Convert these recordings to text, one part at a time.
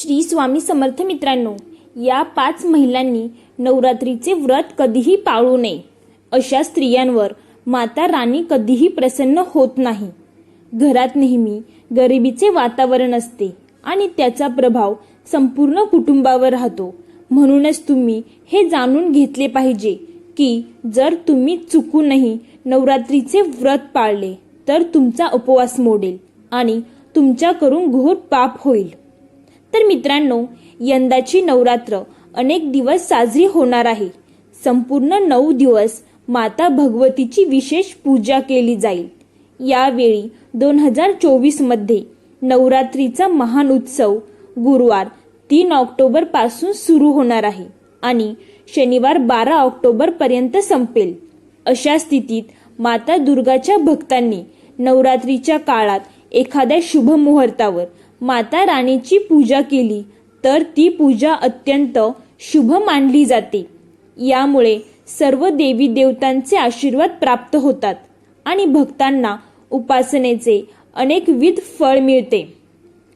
श्री स्वामी समर्थ मित्रांनो या पाच महिलांनी नवरात्रीचे व्रत कधीही पाळू नये. अशा स्त्रियांवर माता राणी कधीही प्रसन्न होत नाही. घरात नेहमी गरिबीचे वातावरण असते आणि त्याचा प्रभाव संपूर्ण कुटुंबावर राहतो. म्हणूनच तुम्ही हे जाणून घेतले पाहिजे की जर तुम्ही चुकूनही नवरात्रीचे व्रत पाळले तर तुमचा उपवास मोडेल आणि तुमच्याकडून घोर पाप होईल. तर मित्रांनो यंदाची नवरात्र अनेक दिवस साजरी होणार आहे. संपूर्ण नऊ दिवस माता भगवतीची विशेष पूजा केली जाईल. यावेळी दोन हजार चोवीसमध्ये नवरात्रीचा महान उत्सव गुरुवार तीन ऑक्टोबरपासून सुरू होणार आहे आणि शनिवार बारा ऑक्टोबरपर्यंत संपेल. अशा स्थितीत माता दुर्गाच्या भक्तांनी नवरात्रीच्या काळात एखाद्या शुभ मुहूर्तावर माता राणीची पूजा केली तर ती पूजा अत्यंत शुभ मानली जाते. यामुळे सर्व देवी देवतांचे आशीर्वाद प्राप्त होतात आणि भक्तांना उपासनेचे अनेकविध फळ मिळते.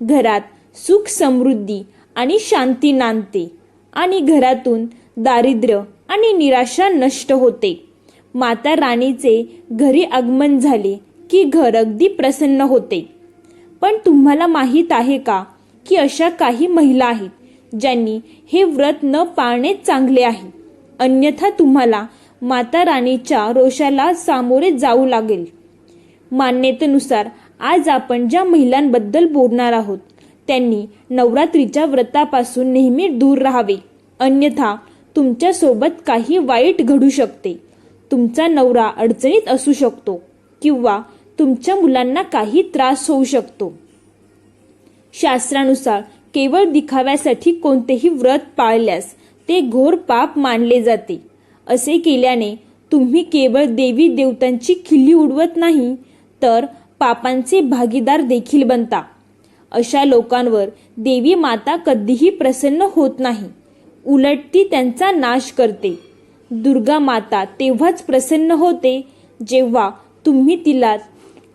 घरात सुख समृद्धी आणि शांती नांदते आणि घरातून दारिद्र्य आणि निराशा नष्ट होते. माता राणीचे घरी आगमन झाले की घर अगदी प्रसन्न होते. पण तुम्हाला माहीत आहे का की अशा काही महिला आहेत ज्यांनी हे व्रत न पाळणे चांगले आहे? अन्यथा तुम्हाला माता राणीच्या रोषाला सामोरे जाऊ लागेल. मान्यतेनुसार आज आपण ज्या महिलांबद्दल बोलणार आहोत त्यांनी नवरात्रीच्या व्रतापासून नेहमी दूर राहावे. अन्यथा तुमच्यासोबत काही वाईट घडू शकते. तुमचा नवरा अडचणीत असू शकतो किंवा तुमच्या मुलांना काही त्रास होऊ शकतो. शास्त्रानुसार केवळ दिखाव्यासाठी कोणतेही व्रत पाळल्यास ते घोर पाप मानले जाते. असे केल्याने तुम्ही केवळ देवी देवतांची खिल्ली उडवत नाही तर पापांचे भागीदार देखील बनता. अशा लोकांवर देवी माता कधीही प्रसन्न होत नाही. उलट ती त्यांचा नाश करते. दुर्गा माता तेव्हाच प्रसन्न होते जेव्हा तुम्ही तिला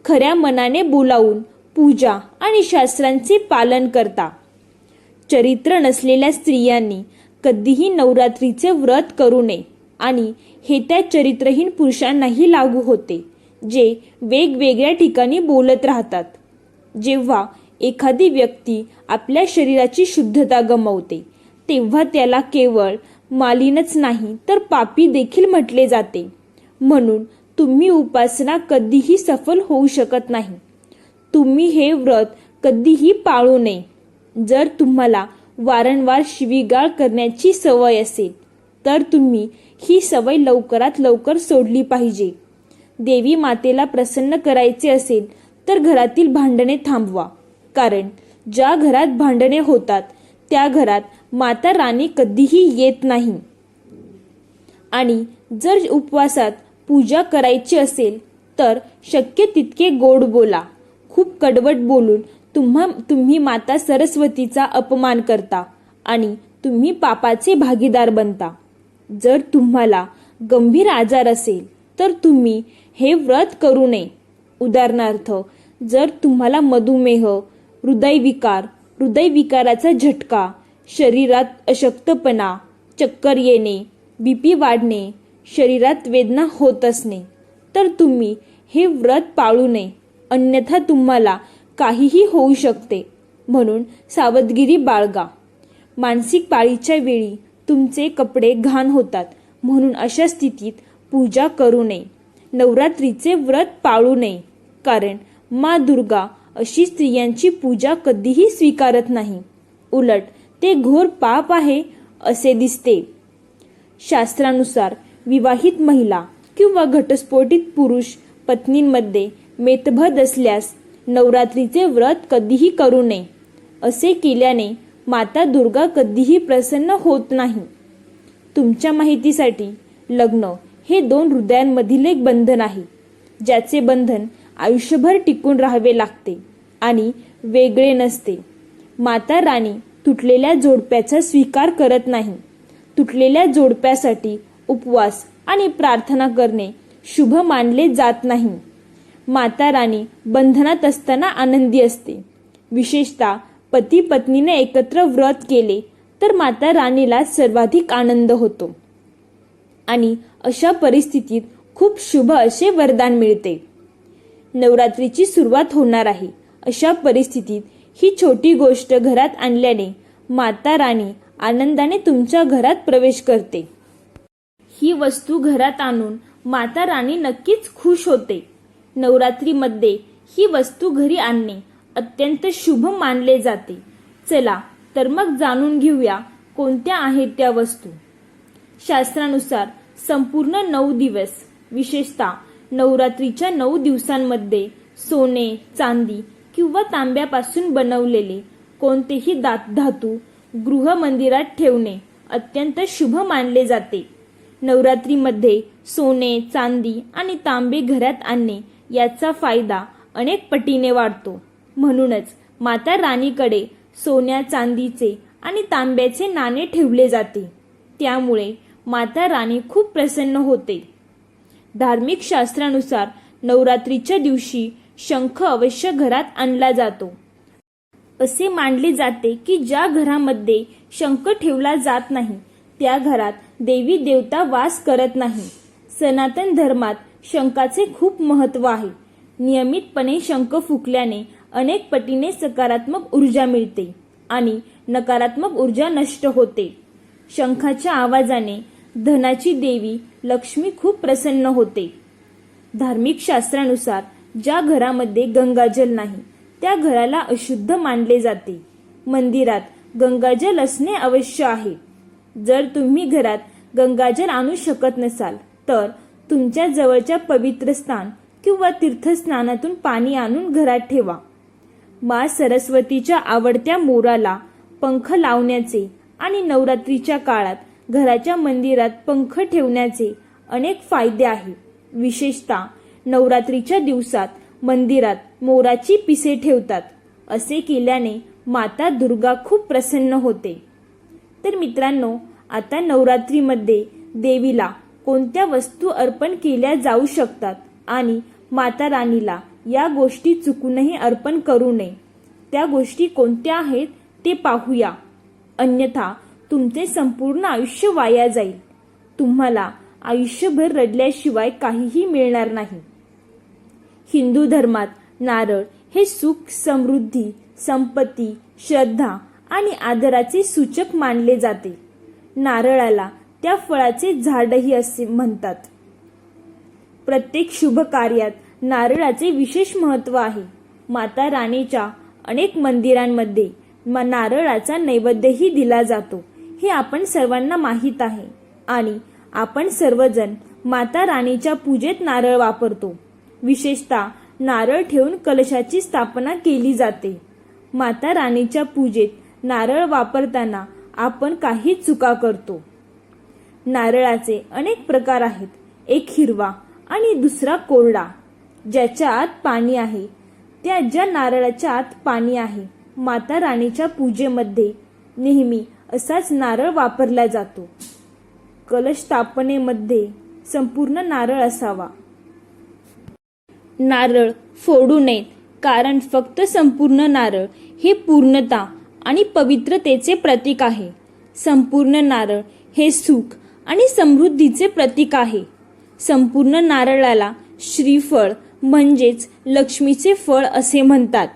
खऱ्या मनाने बोलावून पूजा आणि शास्त्रांचे पालन करता. चरित्र नसलेल्या स्त्रियांनी कधीही नवरात्रीचे व्रत करू नये आणि हे त्या चरित्रहीन पुरुषांनाही लागू होते जे वेगवेगळ्या ठिकाणी बोलत राहतात. जेव्हा एखादी व्यक्ती आपल्या शरीराची शुद्धता गमावते तेव्हा त्याला केवळ मालिनच नाही तर पापी देखील म्हटले जाते. म्हणून तुम्ही उपासना कधीही सफल होऊ शकत नाही. तुम्ही हे व्रत कधीही पाळू नये. जर तुम्हाला वारंवार शिवीगाळ करण्याची सवय असेल तर तुम्ही ही सवय लवकरात लवकर सोडली पाहिजे. देवी मातेला प्रसन्न करायचे असेल तर घरातील भांडणे थांबवा. कारण ज्या घरात भांडणे होतात त्या घरात माता राणी कधीही येत नाही. आणि जर उपवासात पूजा करायची असेल तर शक्य तितके गोड बोला. खूप कडवट बोलून तुम्हा तुम्ही माता सरस्वतीचा अपमान करता आणि तुम्ही पापाचे भागीदार बनता. जर तुम्हाला गंभीर आजार असेल तर तुम्ही हे व्रत करू नये. उदाहरणार्थ जर तुम्हाला मधुमेह हृदयविकार हृदयविकाराचा झटका शरीरात अशक्तपणा चक्कर येणे बीपी वाढणे शरीरात वेदना होतच नाही. तर तुम्ही हे व्रत पाळू नये. अन्यथा तुम्हाला काहीही होऊ शकते. म्हणून सावधगिरी बाळगा. मानसिक पाळीच्या वेळी तुमचे कपडे घाण होतात. म्हणून अशा स्थितीत पूजा करू नये. नवरात्रीचे व्रत पाळू नये. कारण मा दुर्गा अशी स्त्रियांची पूजा कधीही स्वीकारत नाही. उलट ते घोर पाप आहे असे दिसते. शास्त्रानुसार विवाहित महिला किंवा घटस्फोटित पुरुष पत्नींमध्ये मेतभद असल्यास नवरात्रीचे व्रत कधीही करू नये असे केल्याने माता दुर्गा कधीही प्रसन्न होत नाही. तुमच्या माहितीसाठी लग्न हे दोन हृदयांमधील एक बंधन आहे ज्याचे बंधन आयुष्यभर टिकून राहावे लागते आणि वेगळे नसते. माता राणी तुटलेल्या जोडप्याचा स्वीकार करत नाही. तुटलेल्या जोडप्यासाठी उपवास आणि प्रार्थना करणे शुभ मानले जात नाही. माता राणी बंधनात असताना आनंदी असते. विशेषतः पती पत्नीने एकत्र व्रत केले तर माता राणीला सर्वाधिक आनंद होतो. आणि अशा परिस्थितीत खूप शुभ असे वरदान मिळते. नवरात्रीची सुरुवात होणार आहे. अशा परिस्थितीत ही छोटी गोष्ट घरात आणल्याने माता राणी आनंदाने तुमच्या घरात प्रवेश करते. ही वस्तू घरात आणून माता राणी नक्कीच खुश होते. नवरात्रीमध्ये ही वस्तू घरी आणणे अत्यंत शुभ मानले जाते. चला तर मग जाणून घेऊया कोणत्या आहेत त्या वस्तू. शास्त्रानुसार संपूर्ण नऊ दिवस विशेषतः नवरात्रीच्या नऊ दिवसांमध्ये सोने चांदी किंवा तांब्यापासून बनवलेले कोणतेही दात धातू गृह मंदिरात ठेवणे अत्यंत शुभ मानले जाते. नवरात्रीमध्ये सोने चांदी आणि तांबे घरात आणणे याचा फायदा अनेक पटीने वाढतो. म्हणूनच माता राणीकडे सोन्या चांदीचे आणि तांब्याचे नाणे ठेवले जाते. त्यामुळे माता राणी खूप प्रसन्न होते. धार्मिक शास्त्रानुसार नवरात्रीच्या दिवशी शंख अवश्य घरात आणला जातो. असे मानले जाते की ज्या घरामध्ये शंख ठेवला जात नाही त्या घरात देवी देवता वास करत नाही. सनातन धर्मात शंखाचे खूप महत्त्व आहे. नियमितपणे शंख फुकल्याने अनेक पटीने सकारात्मक ऊर्जा मिळते आणि नकारात्मक ऊर्जा नष्ट होते. शंखाच्या आवाजाने धनाची देवी लक्ष्मी खूप प्रसन्न होते. धार्मिक शास्त्रानुसार ज्या घरामध्ये गंगाजल नाही त्या घराला अशुद्ध मानले जाते. मंदिरात गंगाजल असणे आवश्यक आहे. जर तुम्ही घरात गंगाजल आणू शकत नसाल तर तुमच्या जवळच्या पवित्र स्थान किंवा तीर्थस्नानातून पाणी आणून घरात ठेवा. मा सरस्वतीच्या आवडत्या मोराला पंख लावण्याचे आणि नवरात्रीच्या काळात घराच्या मंदिरात पंख ठेवण्याचे अनेक फायदे आहेत विशेषतः नवरात्रीच्या दिवसात मंदिरात मोराची पिसे ठेवतात. असे केल्याने माता दुर्गा खूप प्रसन्न होते. तर मित्रांनो आता नवरात्रीमध्ये देवीला कोणत्या वस्तू अर्पण केल्या जाऊ शकतात आणि माता राणीला या गोष्टी चुकूनही अर्पण करू नये. त्या गोष्टी कोणत्या आहेत ते पाहूया. अन्यथा तुमचे संपूर्ण आयुष्य वाया जाईल. तुम्हाला आयुष्यभर रडल्याशिवाय काहीही मिळणार नाही. हिंदू धर्मात नारळ हे सुख समृद्धी संपत्ती श्रद्धा आणि आदराचे सूचक मानले जाते. नारळाला. त्या फळाचे झाडही असे म्हणतात. प्रत्येक शुभ कार्यात नारळाचे विशेष महत्त्व आहे. माता राणीच्या अनेक मंदिरांमध्ये म- नारळाचा नैवेद्यही दिला जातो. हे आपण सर्वांना माहीत आहे. आणि आपण सर्वजण माता राणीच्या पूजेत नारळ वापरतो. विशेषतः नारळ ठेवून कलशाची स्थापना केली जाते. माता राणीच्या पूजेत नारळ वापरताना आपण काही चुका करतो. नारळाचे अनेक प्रकार आहेत. एक हिरवा आणि दुसरा कोरडा ज्याच्या आत पाणी आहे. त्या ज्या नारळाच्या आत पाणी आहे माता राणीच्या पूजेमध्ये नेहमी असाच नारळ वापरला जातो. कलश स्थापनेमध्ये संपूर्ण नारळ असावा. नारळ फोडू नयेत कारण फक्त संपूर्ण नारळ हे पूर्णता आणि पवित्रतेचे प्रतीक आहे. संपूर्ण नारळ हे सुख आणि समृद्धीचे प्रतीक आहे. संपूर्ण नारळाला श्रीफळ म्हणजेच लक्ष्मीचे फळ असे म्हणतात.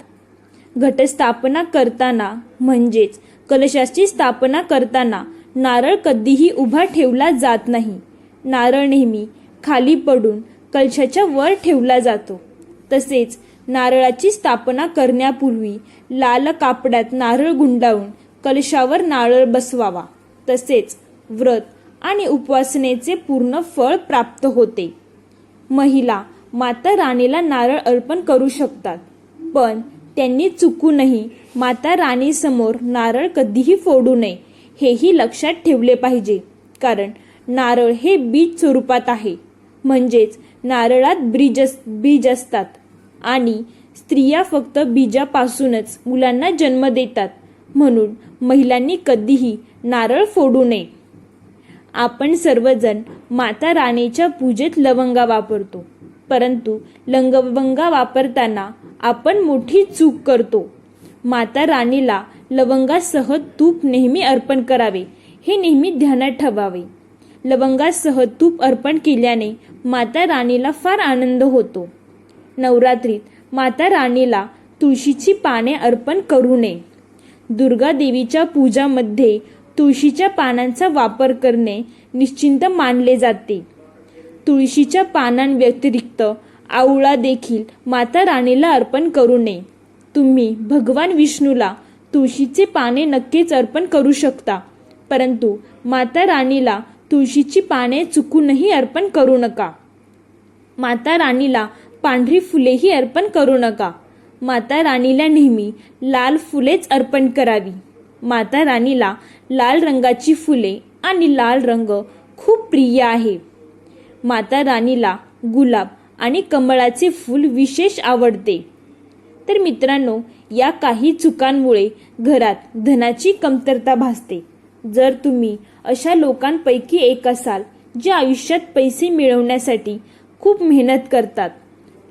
घटस्थापना करताना म्हणजेच कलशाची स्थापना करताना नारळ कधीही उभा ठेवला जात नाही. नारळ नेहमी खाली पडून कलशाच्या वर ठेवला जातो. तसेच नारळाची स्थापना करण्यापूर्वी लाल कापडात नारळ गुंडाळून कलशावर नारळ बसवावा. तसेच व्रत आणि उपासनेचे पूर्ण फळ प्राप्त होते. महिला माता राणीला नारळ अर्पण करू शकतात पण त्यांनी चुकूनही माता राणीसमोर नारळ कधीही फोडू नये हेही लक्षात ठेवले पाहिजे. कारण नारळ हे बीज स्वरूपात आहे. म्हणजेच नारळात ब्रीज अस- बीज असतात. आणि स्त्रिया फक्त बीजापासूनच मुलांना जन्म देतात. म्हणून महिलांनी कधीही नारळ फोडू नये. आपण सर्वजण माता राणीच्या पूजेत लवंगा वापरतो. परंतु लंगवंगा वापरताना आपण मोठी चूक करतो. माता राणीला लवंगासह तूप नेहमी अर्पण करावे हे नेहमी ध्यानात ठेवावे. लवंगासह तूप अर्पण केल्याने माता राणीला फार आनंद होतो. नवरात्रीत माता राणीला तुळशीची पाने अर्पण करू नये. दुर्गा देवीच्या पूजामध्ये तुळशीच्या पानांचा वापर करणे निश्चिंत मानले जाते. तुळशीच्या पानांव्यतिरिक्त आवळा देखील माता राणीला अर्पण करू नये. तुम्ही भगवान विष्णूला तुळशीचे पाने नक्कीच अर्पण करू शकता परंतु माता राणीला तुळशीची पाने चुकूनही अर्पण करू नका. माता राणीला पांढरी फुलेही अर्पण करू नका. माता राणीला नेहमी लाल फुलेच अर्पण करावी. माता राणीला लाल रंगाची फुले आणि लाल रंग खूप प्रिय आहे. माता राणीला गुलाब आणि कमळाचे फूल विशेष आवडते. तर मित्रांनो या काही चुकांमुळे घरात धनाची कमतरता भासते. जर तुम्ही अशा लोकांपैकी एक असाल जे आयुष्यात पैसे मिळवण्यासाठी खूप मेहनत करतात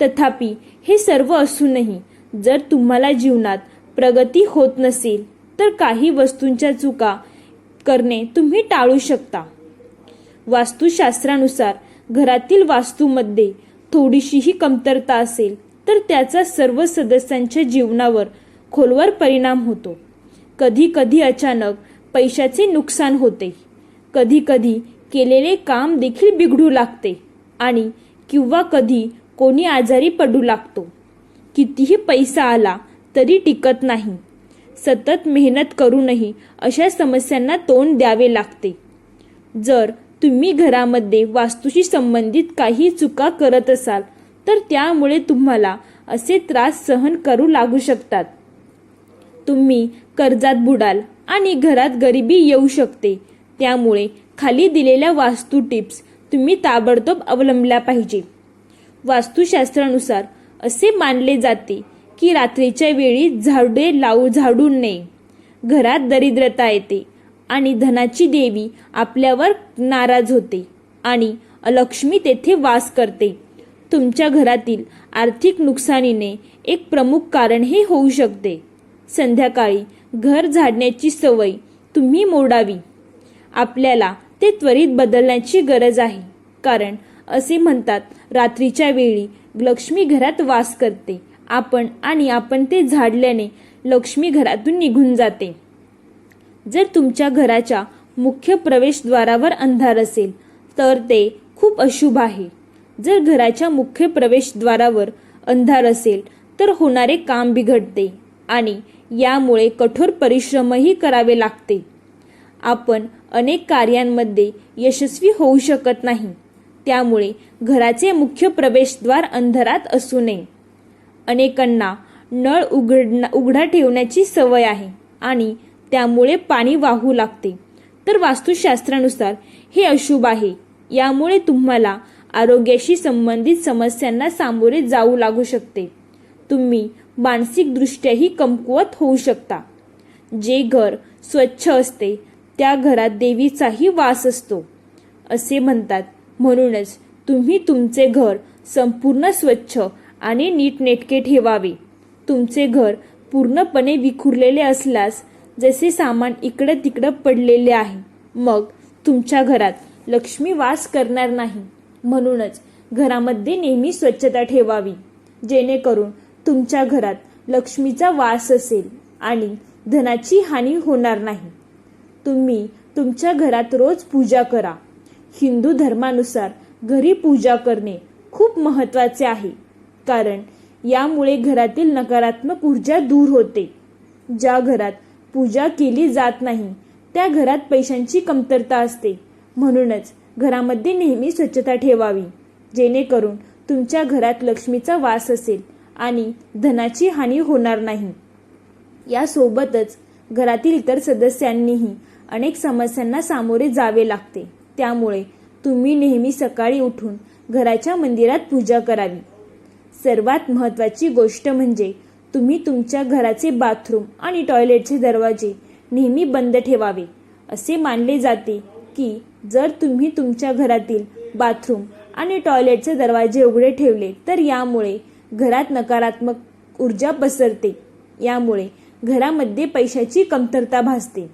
तथापि हे सर्व असूनही जर तुम्हाला जीवनात प्रगती होत नसेल तर काही वस्तूंच्या चुका करणे तुम्ही टाळू शकता. वास्तुशास्त्रानुसार घरातील वास्तूमध्ये थोडीशीही कमतरता असेल तर त्याचा सर्व सदस्यांच्या जीवनावर खोलवर परिणाम होतो. कधी कधी अचानक पैशाचे नुकसान होते. कधी कधी केलेले काम देखील बिघडू लागते आणि किंवा कधी कोणी आजारी पडू लागतो. कितीही पैसा आला तरी टिकत नाही. सतत मेहनत करूनही अशा समस्यांना तोंड द्यावे लागते. जर तुम्ही घरामध्ये वास्तूशी संबंधित काही चुका करत असाल तर त्यामुळे तुम्हाला असे त्रास सहन करू लागू शकतात. तुम्ही कर्जात बुडाल आणि घरात गरिबी येऊ शकते. त्यामुळे खाली दिलेल्या वास्तू टिप्स तुम्ही ताबडतोब अवलंबल्या पाहिजे वास्तुशास्त्रानुसार असे मानले जाते की रात्रीच्या वेळी झाडे लावू झाडू नये. घरात दरिद्रता येते आणि धनाची देवी आपल्यावर नाराज होते आणि अलक्ष्मी तेथे वास करते. तुमच्या घरातील आर्थिक नुकसानीने एक प्रमुख कारण हे होऊ शकते. संध्याकाळी घर झाडण्याची सवय तुम्ही मोडावी. आपल्याला ते त्वरित बदलण्याची गरज आहे कारण असे म्हणतात. रात्रीच्या वेळी लक्ष्मी घरात वास करते. आपण आणि आपण ते झाडल्याने लक्ष्मी घरातून निघून जाते. जर तुमच्या घराच्या मुख्य प्रवेशद्वारावर अंधार असेल तर ते खूप अशुभ आहे. जर घराच्या मुख्य प्रवेशद्वारावर अंधार असेल तर होणारे काम बिघडते आणि यामुळे कठोर परिश्रमही करावे लागते. आपण अनेक कार्यांमध्ये यशस्वी होऊ शकत नाही. त्यामुळे घराचे मुख्य प्रवेशद्वार अंधारात असू नये. अनेकांना नळ उघड उघडा ठेवण्याची सवय आहे आणि त्यामुळे पाणी वाहू लागते. तर वास्तुशास्त्रानुसार हे अशुभ आहे. यामुळे तुम्हाला आरोग्याशी संबंधित समस्यांना सामोरे जाऊ लागू शकते. तुम्ही मानसिकदृष्ट्याही कमकुवत होऊ शकता. जे घर स्वच्छ असते त्या घरात देवीचाही वास असतो. असे म्हणतात म्हणूनच तुम्ही तुमचे घर संपूर्ण स्वच्छ आणि नीटनेटके ठेवावे. तुमचे घर पूर्णपणे विखुरलेले असल्यास जसे सामान इकडं तिकडं पडलेले आहे मग तुमच्या घरात लक्ष्मी वास करणार नाही. म्हणूनच घरामध्ये नेहमी स्वच्छता ठेवावी जेणेकरून तुमच्या घरात लक्ष्मीचा वास असेल आणि धनाची हानी होणार नाही. तुम्ही तुमच्या घरात रोज पूजा करा. हिंदू धर्मानुसार घरी पूजा करणे खूप महत्त्वाचे आहे. कारण यामुळे घरातील नकारात्मक ऊर्जा दूर होते. ज्या घरात पूजा केली जात नाही त्या घरात पैशांची कमतरता असते. म्हणूनच घरामध्ये नेहमी स्वच्छता ठेवावी. जेणेकरून तुमच्या घरात लक्ष्मीचा वास असेल आणि धनाची हानी होणार नाही. यासोबतच घरातील इतर सदस्यांनीही अनेक समस्यांना सामोरे जावे लागते. त्यामुळे तुम्ही नेहमी सकाळी उठून घराच्या मंदिरात पूजा करावी. सर्वात महत्त्वाची गोष्ट म्हणजे तुम्ही तुमच्या घराचे बाथरूम आणि टॉयलेटचे दरवाजे नेहमी बंद ठेवावे. असे मानले जाते की जर तुम्ही तुमच्या घरातील बाथरूम आणि टॉयलेटचे दरवाजे उघडे ठेवले तर यामुळे घरात नकारात्मक ऊर्जा पसरते. यामुळे घरामध्ये पैशाची कमतरता भासते.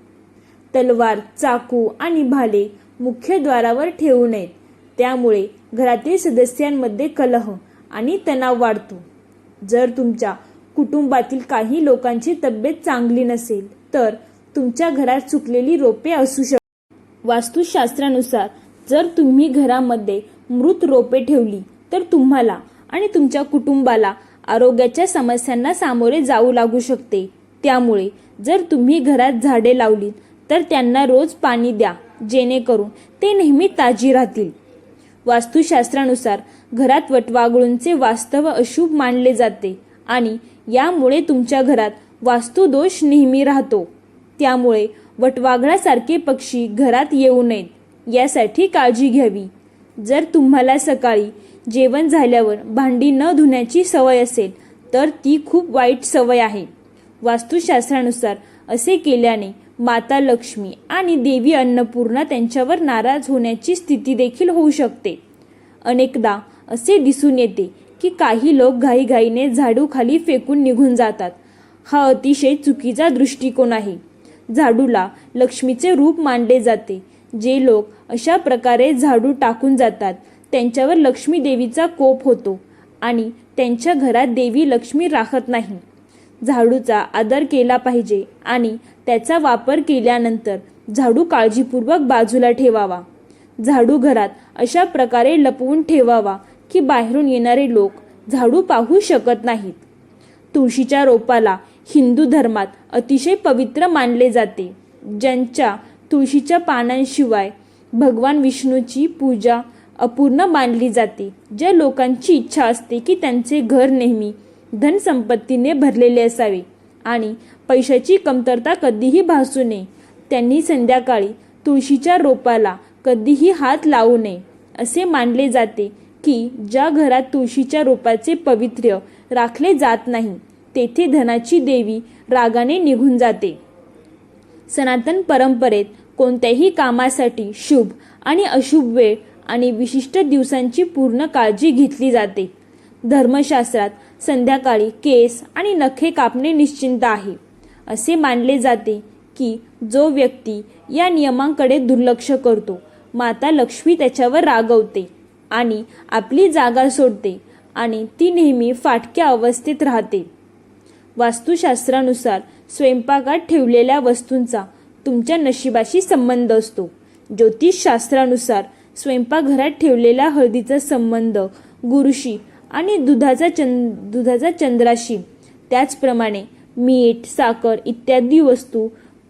तलवार चाकू आणि भाले मुख्य द्वारावर ठेवू नयेत. त्यामुळे घरातील सदस्यांमध्ये कलह आणि तणाव वाढतो. जर तुमच्या कुटुंबातील काही लोकांची तब्येत चांगली नसेल तर तुमच्या घरात चुकलेली रोपे असू शकतात वास्तुशास्त्रानुसार जर तुम्ही घरामध्ये मृत रोपे ठेवली तर तुम्हाला आणि तुमच्या कुटुंबाला आरोग्याच्या समस्यांना सामोरे जाऊ लागू शकते. त्यामुळे जर तुम्ही घरात झाडे लावलीत तर त्यांना रोज पाणी द्या. जेणेकरून ते नेहमी ताजी राहतील. वास्तुशास्त्रानुसार घरात वटवागळूंचे वास्तव अशुभ मानले जाते आणि यामुळे तुमच्या घरात वास्तुदोष नेहमी राहतो. त्यामुळे वटवाघळासारखे पक्षी घरात येऊ नयेत यासाठी काळजी घ्यावी. जर तुम्हाला सकाळी जेवण झाल्यावर भांडी न धुण्याची सवय असेल तर ती खूप वाईट सवय आहे. वास्तुशास्त्रानुसार असे केल्याने माता लक्ष्मी आणि देवी अन्नपूर्णा त्यांच्यावर नाराज होण्याची स्थिती देखील होऊ शकते. अनेकदा असे दिसून येते की काही लोक घाईघाईने झाडू खाली फेकून निघून जातात. हा अतिशय चुकीचा दृष्टिकोन आहे. झाडूला लक्ष्मीचे रूप मानले जाते. जे लोक अशा प्रकारे झाडू टाकून जातात त्यांच्यावर लक्ष्मी देवीचा कोप होतो आणि त्यांच्या घरात देवी लक्ष्मी राहत नाही. झाडूचा आदर केला पाहिजे आणि त्याचा वापर केल्यानंतर झाडू काळजीपूर्वक बाजूला ठेवावा. झाडू घरात अशा प्रकारे लपवून ठेवावा की बाहेरून येणारे लोक झाडू पाहू शकत नाहीत. तुळशीच्या रोपाला हिंदू धर्मात अतिशय पवित्र मानले जाते ज्यांच्या तुळशीच्या पानांशिवाय भगवान विष्णूची पूजा अपूर्ण मानली जाते. ज्या लोकांची इच्छा असते की त्यांचे घर नेहमी धनसंपत्तीने भरलेले असावे आणि पैशाची कमतरता कधीही भासू नये. त्यांनी संध्याकाळी तुळशीच्या रोपाला कधीही हात लावू नये. असे मानले जाते की ज्या घरात तुळशीच्या रोपाचे पवित्र्य राखले जात नाही तेथे धनाची देवी रागाने निघून जाते. सनातन परंपरेत कोणत्याही कामासाठी शुभ आणि अशुभ वेळ आणि विशिष्ट दिवसांची पूर्ण काळजी घेतली जाते. धर्मशास्त्रात संध्याकाळी केस आणि नखे कापणे निश्चिंत आहे. असे मानले जाते की जो व्यक्ती या नियमांकडे दुर्लक्ष करतो माता लक्ष्मी त्याच्यावर रागवते आणि आपली जागा सोडते आणि ती नेहमी फाटक्या अवस्थेत राहते. वास्तुशास्त्रानुसार स्वयंपाकात ठेवलेल्या वस्तूंचा तुमच्या नशिबाशी संबंध असतो. ज्योतिषशास्त्रानुसार स्वयंपाकघरात ठेवलेल्या हळदीचा संबंध गुरुशी आणि दुधाचा चंद दुधाचा चंद्राशी. त्याचप्रमाणे मीठ साखर इत्यादी वस्तू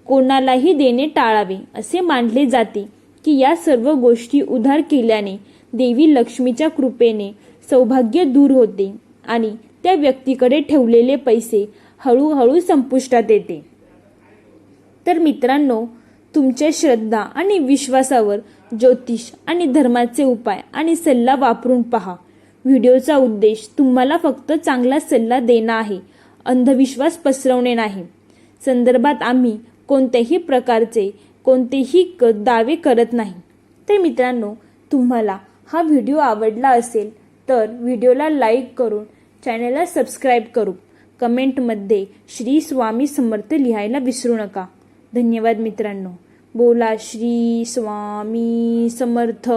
कोणालाही देणे टाळावे असे मानले जाते की या सर्व गोष्टी उधार केल्याने देवी लक्ष्मीच्या कृपेने सौभाग्य दूर होते आणि त्या व्यक्तीकडे ठेवलेले पैसे हळूहळू संपुष्टात येते. तर मित्रांनो तुमच्या श्रद्धा आणि विश्वासावर ज्योतिष आणि धर्माचे उपाय आणि सल्ला वापरून पहा. व्हिडिओचा उद्देश तुम्हाला फक्त चांगला सल्ला देणं आहे. अंधविश्वास पसरवणे नाही. संदर्भात आम्ही कोणत्याही प्रकारचे कोणतेही क दावे करत नाही. तर मित्रांनो तुम्हाला हा व्हिडिओ आवडला असेल तर व्हिडिओला लाईक करून चॅनलला सबस्क्राईब करू. कमेंटमध्ये श्री स्वामी समर्थ लिहायला विसरू नका. धन्यवाद मित्रांनो. बोला श्री स्वामी समर्थ.